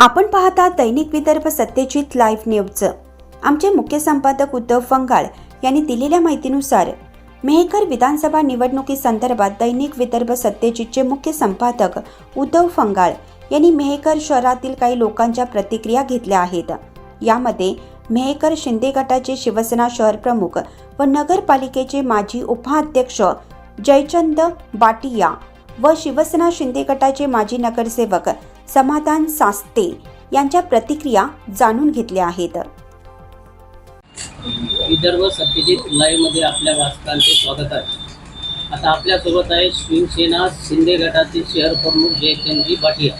आपण पाहता दैनिक Vidarbha Satyajit live news आमचे मुख्य संपादक उद्धव फंगाळ यांनी दिलेल्या माहितीनुसार मेहकर विधानसभा निवडणुकीसंदर्भात दैनिक विदर्भ सत्यजितचे मुख्य संपादक उद्धव फंगाळ यांनी मेहकर शहरातील काही लोकांच्या प्रतिक्रिया घेतल्या आहेत. यामध्ये मेहकर शिंदे गटाचे शिवसेना शहर प्रमुख व नगरपालिकेचे माजी उपाध्यक्ष जयचंद बाटिया व शिवसेना शिंदे गटाचे माजी नगरसेवक समाधान सास्ते यांच्या प्रतिक्रिया जाणून घेतल्या आहेत. विदर्भ सत्यजित लाईव्हमध्ये आपल्या वाचकांचे स्वागत आहे. आता आपल्यासोबत आहे शिवसेना शिंदे गटाचे शहर प्रमुख जयचंदजी भाटिया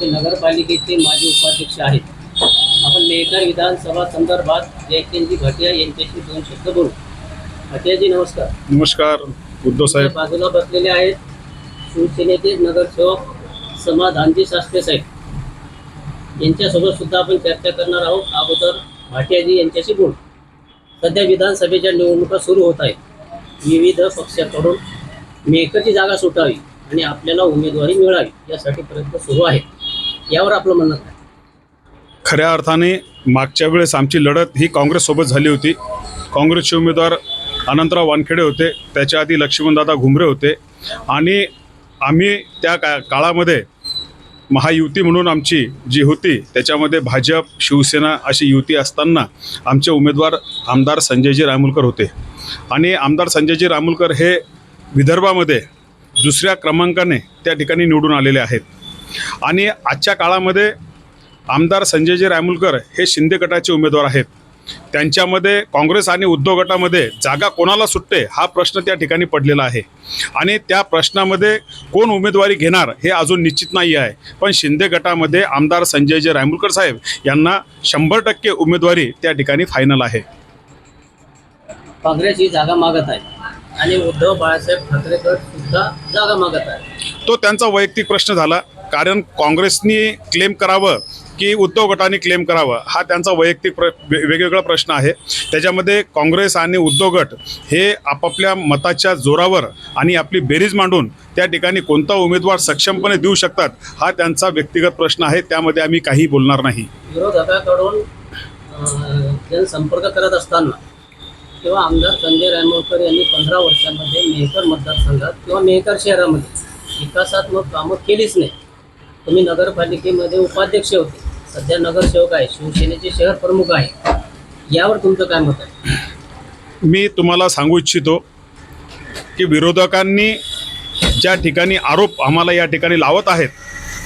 ते नगरपालिकेचे माजी उपाध्यक्ष आहेत. आपण मेहकर विधानसभा संदर्भात जयचंदजी भाटिया यांच्याशी दोन शब्द बोलू. भाटियाजी नमस्कार. नमस्कार उद्धव साहेब. बाजूला बसलेले आहेत शिवसेनेचे नगरसेवक समाधानजी शास्त्री साहेब. यांच्यासोबत सुद्धा आपण चर्चा करणार आहोत. अगोदर भाटियाजी यांच्याशी बोल. सध्या विधानसभेच्या निवडणुका सुरू होत आहेत. विविध पक्षाकडून मेकरची जागा सुटावी आणि आपल्याला उमेदवारी मिळावी यासाठी प्रयत्न सुरू आहेत. यावर आपलं म्हणणं काय? खऱ्या अर्थाने मागच्या वेळेस आमची लढत ही काँग्रेससोबत झाली होती. काँग्रेसचे उमेदवार अनंतराव वानखेडे होते. त्याच्या आधी लक्ष्मणदादा घुमरे होते. आणि आम्ही त्या का काळामध्ये महायुती म्हणून आमची जी होती त्याच्यामध्ये भाजप शिवसेना अशी युती असताना आमचे उमेदवार आमदार संजयजी रामुलकर होते. आणि आमदार संजयजी रामुलकर हे विदर्भामध्ये दुसऱ्या क्रमांकाने त्या ठिकाणी निवडून आलेले आहेत. आणि आजच्या काळामध्ये आमदार संजयजी रामुलकर हे शिंदे गटाचे उमेदवार आहेत. त्यांच्यामध्ये काँग्रेस आणि उद्धव गटामध्ये जागा कोणाला सुटते हा प्रश्न त्या ठिकाणी पडलेला आहे. आणि त्या प्रश्नामध्ये कोण उमेदवारी घेणार हे अजून निश्चित नाही आहे. पण शिंदे गटामध्ये आमदार संजयजी रायमुलकर साहेब यांना शंभर टक्के उमेदवारी त्या ठिकाणी फायनल आहे. काँग्रेस ही जागा मागत आहे. आणि उद्धव बाळासाहेब ठाकरे सुद्धा जागा मागत आहे. तो त्यांचा वैयक्तिक प्रश्न झाला. कारण काँग्रेसनी क्लेम करावं की उद्धव गटाने क्लेम करावं हा त्यांचा वैयक्तिक प्र वेगवेगळा प्रश्न आहे. त्याच्यामध्ये काँग्रेस आणि उद्धव गट हे आपापल्या मताच्या जोरावर आणि आपली बेरीज मांडून त्या ठिकाणी कोणता उमेदवार सक्षमपणे देऊ शकतात हा त्यांचा व्यक्तिगत प्रश्न आहे. त्यामध्ये आम्ही काही बोलणार नाही. विरोधकाकडून जनसंपर्क करत असताना किंवा आमदार संजय रायमोळकर यांनी पंधरा वर्षामध्ये मेहकर मतदारसंघात किंवा मेहकर शहरामध्ये विकासात्मक कामं केलीच नाही. तुम्ही नगरपालिकेमध्ये उपाध्यक्ष होते. सध्या नगरसेवक आहे शिवसेनेचे शहर प्रमुख आहे. यावर तुमचं काय मत आहे? मी तुम्हाला सांगू इच्छितो की विरोधकांनी ज्या ठिकाणी आरोप आम्हाला या ठिकाणी लावत आहेत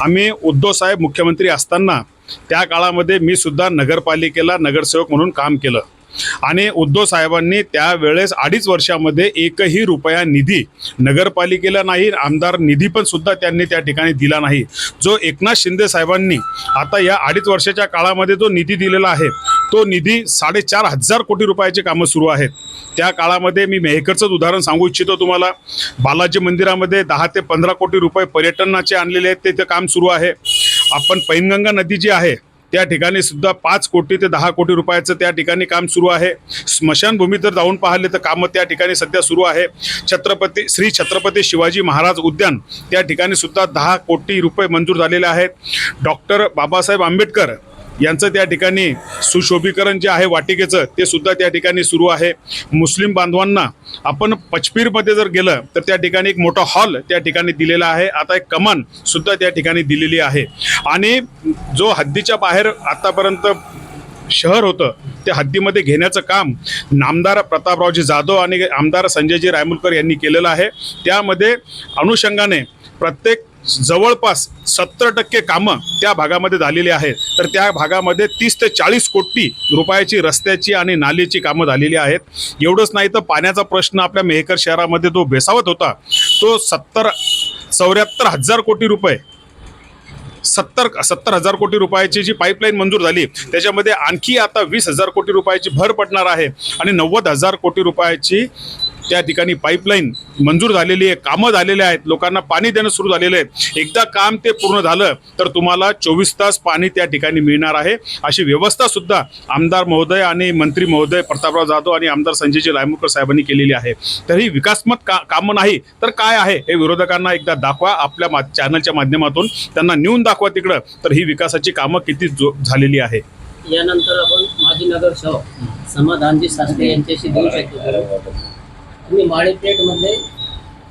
आम्ही उद्धव साहेब मुख्यमंत्री असताना त्या काळामध्ये मी सुद्धा नगरपालिकेला नगरसेवक म्हणून काम केलं. आणि उद्धव साहेबांनी त्यावेळेस अडीच वर्षामध्ये एकही रुपया निधी नगरपालिकेला नाही आमदार निधी पण सुद्धा त्यांनी त्या ठिकाणी दिला नाही. जो एकनाथ शिंदे साहेबांनी आता या अडीच वर्षाच्या काळामध्ये जो निधी दिलेला आहे तो निधी साडेचार हजार कोटी रुपयाचे कामं सुरू आहेत. त्या काळामध्ये मी मेहकरचंच उदाहरण सांगू इच्छितो तुम्हाला. बालाजी मंदिरामध्ये दहा ते पंधरा कोटी रुपये पर्यटनाचे आणलेले आहेत ते काम सुरू आहे. आपण पैनगंगा नदी जी आहे त्या ठिकाणी सुद्धा पाच कोटी ते दहा कोटी रुपयाचं त्या ठिकाणी काम सुरू आहे. स्मशानभूमी जर जाऊन पाहिले तर कामं त्या ठिकाणी सध्या सुरू आहे. छत्रपती श्री छत्रपती शिवाजी महाराज उद्यान त्या ठिकाणी सुद्धा दहा कोटी रुपये मंजूर झालेले आहेत. डॉक्टर बाबासाहेब आंबेडकर यांचं त्या ठिकाणी सुशोभीकरण जे आहे वाटिकेचं ते सुद्धा त्या ठिकाणी सुरू आहे. मुस्लिम बांधवांना आपण पचपीरमध्ये जर गेलं तर त्या ठिकाणी एक मोठा हॉल त्या ठिकाणी दिलेला आहे. आता एक कमान सुद्धा त्या ठिकाणी दिलेली आहे. आणि जो हद्दीच्या बाहेर आतापर्यंत शहर होतं त्या हद्दीमध्ये घेण्याचं काम नामदार प्रतापरावजी जाधव आणि आमदार संजयजी रायमुलकर यांनी केलेलं आहे. त्यामध्ये अनुषंगाने प्रत्येक जवळपास सत्तर टक्के कामं त्या भागामध्ये झालेली आहेत. तर त्या भागामध्ये तीस ते चाळीस कोटी रुपयाची रस्त्याची आणि नालीची कामं झालेली आहेत. एवढंच नाही तर पाण्याचा प्रश्न आपल्या मेहकर शहरामध्ये जो भेसावत होता तो सत्तर चौऱ्याहत्तर हजार कोटी रुपये सत्तर सत्तर हजार कोटी रुपयाची जी पाईपलाईन मंजूर झाली त्याच्यामध्ये आणखी आता वीस हजार कोटी रुपयाची भर पडणार आहे आणि नव्वद हजार कोटी रुपयाची त्या ठिकाणी पाईपलाईन मंजूर झालेली आहे कामं झालेले आहेत लोकांना पाणी देणं सुरू झालेलं आहे. एकदा काम ते पूर्ण झालं तर तुम्हाला चोवीस तास पाणी त्या ठिकाणी मिळणार आहे. अशी व्यवस्था सुद्धा आमदार महोदय आणि मंत्री महोदय प्रतापराव जाधव आणि आमदार संजयजी लायमुकर साहेबांनी केलेली आहे. तर ही विकासमत का कामं नाही तर काय आहे हे विरोधकांना एकदा दाखवा आपल्या मा चॅनलच्या माध्यमातून. त्यांना नेऊन दाखवा तिकडं तर ही विकासाची कामं किती जो झालेली आहे. यानंतर आपण माजी नगरसेवक समाधानजी शास्त्री यांच्याशी देऊ शकतो. तुम्ही माळेपेठमधले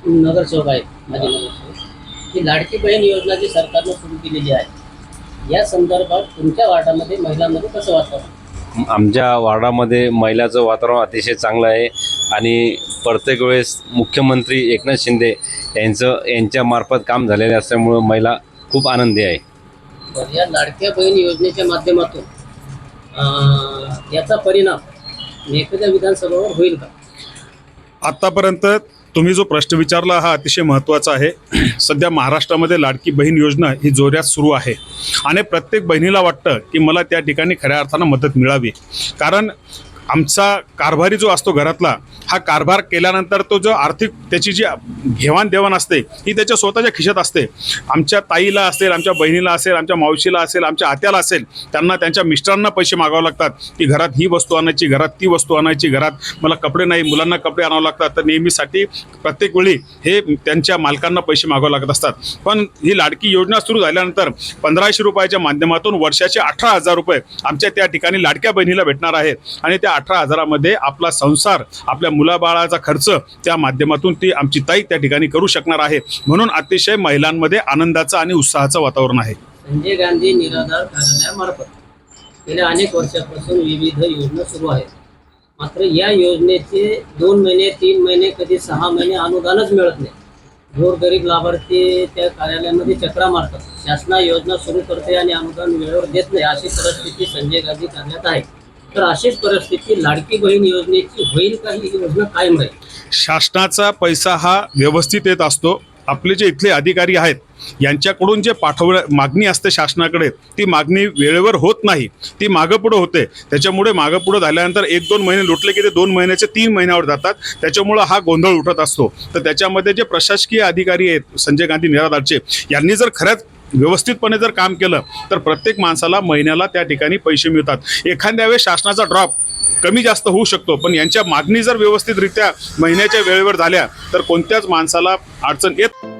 नगरसेवक आहेत माजी नगरसेवक ही लाडकी बहीण योजना जी सरकारनं सुरू केलेली आहे या संदर्भात तुमच्या वार्डामध्ये महिलांमध्ये कसं वातावरण? आमच्या वार्डामध्ये महिलाचं वातावरण अतिशय चांगलं आहे आणि प्रत्येक वेळेस मुख्यमंत्री एकनाथ शिंदे यांचं यांच्यामार्फत काम झालेलं असल्यामुळं महिला खूप आनंदी आहे. तर या लाडक्या बहीण योजनेच्या माध्यमातून याचा परिणाम एखाद्या विधानसभेवर होईल का? आत्तापर्यंत तुम्ही जो प्रश्न विचारला हा अतिशय महत्त्वाचा आहे. सध्या महाराष्ट्रामध्ये लाडकी बहीण योजना ही जोऱ्यात सुरू आहे. आणि प्रत्येक बहिणीला वाटतं की मला त्या ठिकाणी खऱ्या अर्थानं मदत मिळावी. कारण आमचा कारभारी जो असतो घरातला हा कारभार केल्यानंतर तो जो आर्थिक त्याची जी घेवाणदेवाण असते ही त्याच्या स्वतःच्या खिशात असते. आमच्या ताईला असेल आमच्या बहिणीला असेल आमच्या मावशीला असेल आमच्या आत्याला असेल त्यांना त्यांच्या मिस्टरांना पैसे मागावे लागतात की घरात ही वस्तू आणायची घरात ती वस्तू आणायची घरात मला कपडे नाही मुलांना कपडे आणावं लागतात तर नेहमीसाठी प्रत्येक वेळी हे त्यांच्या मालकांना पैसे मागावे लागत असतात. पण ही लाडकी योजना सुरू झाल्यानंतर पंधराशे रुपयाच्या माध्यमातून वर्षाचे अठरा हजार रुपये आमच्या त्या ठिकाणी लाडक्या बहिणीला भेटणार आहेत. आणि त्या अठरा हजारामध्ये आपला संसार आपल्या मुलाबाळाचा खर्च त्या माध्यमातून ती आमची ताई त्या ठिकाणी करू शकणार आहे. म्हणून अतिशय महिलांमध्ये आनंदाचं आणि उत्साहाचं वातावरण आहे. संजय गांधी निराधार कार्यालयामार्फत गेल्या अनेक वर्षापासून विविध योजना सुरू आहेत. मात्र या योजनेचे दोन महिने तीन महिने कधी सहा महिने अनुदानच मिळत नाही. गोरगरीब लाभार्थी त्या कार्यालयामध्ये चक्रा मारतात. शासना योजना सुरू करते आणि अनुदान वेळेवर देत नाही अशी परिस्थिती संजय गांधी करण्यात आहे. तर अशीच परिस्थिती लाडकी बहीण योजनेची होईल का ही योजना कायम राहील शासनाचा पैसा हा व्यवस्थित येत असतो. आपले जे इथले अधिकारी आहेत यांच्याकडून जे पाठवण मागणी असते शासनाकडे ती मागणी वेळेवर होत नाही. ती मागंपुढं होते. त्याच्यामुळे मागंपुढं झाल्यानंतर एक दोन महिने लुटले की ते दोन महिन्याचे तीन महिन्यावर जातात. त्याच्यामुळं हा गोंधळ उठत असतो. तर त्याच्यामध्ये जे प्रशासकीय अधिकारी आहेत संजय गांधी निराधारचे यांनी जर खऱ्याच व्यवस्थितपणे जर काम केलं तर प्रत्येक माणसाला महिन्याला त्या ठिकाणी पैसे मिळतात. एखाद्या वेळेस शासनाचा ड्रॉप कमी जास्त होऊ शकतो. पण यांच्या मागणी जर व्यवस्थितरित्या महिन्याच्या वेळेवर झाल्या तर कोणत्याच माणसाला अडचण येत